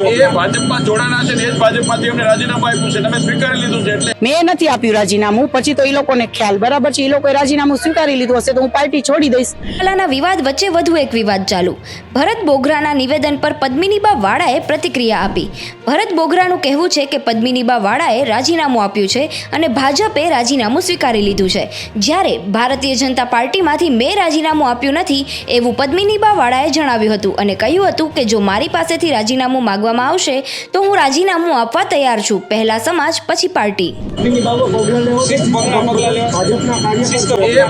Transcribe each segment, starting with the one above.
એ ભાજપમાં જોડાણા છે એ જ ભાજપમાંથી એમને રાજીનામું આપ્યું છે. તમે સ્વીકારી લીધું છે એટલે. મેં નથી આપ્યું રાજીનામું. પછી તો એ લોકોને ખ્યાલ. બરાબર છે? એ લોકોએ રાજીનામું સ્વીકારી લીધું હશે તો હું પાર્ટી છોડી દઈશ. પહેલાના વિવાદ વચ્ચે વધુ એક વિવાદ ચાલુ. ભરત બોગરાના નિવેદન પર પદ્મિનીબા વાળાએ પ્રતિક્રિયા આપી. ભરત બોગરાનું કહેવું છે કે પદ્મિનીબા વાળાએ રાજીનામું આપ્યું છે અને ભાજપે રાજીનામું સ્વીકારી લીધું છે. જ્યારે ભારતીય જનતા પાર્ટીમાંથી મેં રાજીનામું આપ્યું નથી એવું પદ્મિનીબા વાળાએ જણાવ્યું હતું અને કહ્યું હતું કે જો મારી પાસેથી રાજીનામું માંગવામાં આવશે તો હું રાજીનામું આપવા તૈયાર છું. પહેલા સમાજ પછી પાર્ટી.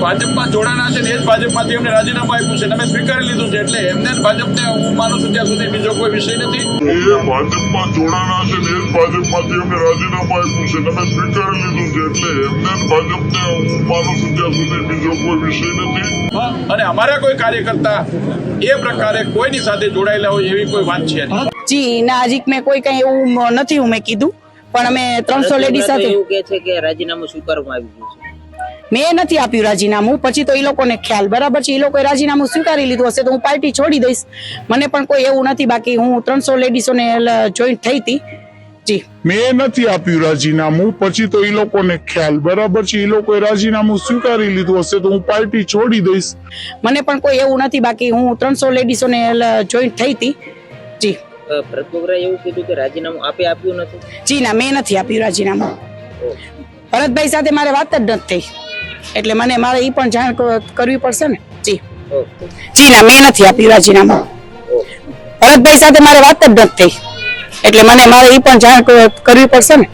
ભાજપમાં જોડાણા છે ને એ જ ભાજપમાંથી એમને રાજીનામું આપ્યું છે. તમે સ્વીકારી લીધું છે એટલે એમને ને ભાજપને હું માનું છું ત્યાં સુધી બીજો કોઈ વિષય નથી. ભાજપમાં જોડાણા છે ને એ જ ભાજપમાંથી એમને રાજીનામું આપ્યું છે. તમે સ્વીકારી લીધું છે એટલે એમને ને ભાજપને હું માનું છું ત્યાં સુધી બીજો કોઈ વિષય નથી. અને અમારા કોઈ કાર્યકર્તા એ પ્રકારે કોઈની સાથે જોડાયેલા હોય એવી કોઈ વાત છે નહીં. જી ના હજી મેં કોઈ કઈ એવું નથી હું મેં કીધું. પણ અમે ત્રણસો લેડી સાથે એવું કે છે કે રાજીનામું સ્વીકારવામાં આવી ગયું છે? મેં નથી આપ્યું રાજીનામું. પછી તો એ લોકોને ખ્યાલ. બરાબર છે એ લોકોએ રાજીનામું સ્વીકારી લીધું હશે તો હું પાર્ટી છોડી દઈશ. મને પણ કોઈ એવું નથી બાકી. હું ત્રણસો લેડીસોને જોઈન્ટ થઈ હતી. જી. મેં નથી આપ્યું રાજીનામું. પછી તો એ લોકોને ખ્યાલ. બરાબર છે એ લોકોએ રાજીનામું સ્વીકારી લીધું હશે તો હું પાર્ટી છોડી દઈશ. મને પણ કોઈ એવું નથી બાકી. હું ત્રણસો લેડીસોને જોઈન્ટ થઈ હતી. જી. ભરત બોગરાએ એવું કીધું કે રાજીનામું આપે આપ્યું નથી? જી ના મેં નથી આપ્યું રાજીનામું. ભરતભાઈ સાથે મારે વાત જ નથી થઈ. એટલે મને મારે એ પણ જાણ કરવી પડશે ને? જી. જી ના મેં નથી આપ્યું રાજીનામું. ભરતભાઈ સાથે મારે વાત જ નથી થઈ. એટલે મને મારે એ પણ જાણ કરવી પડશે ને?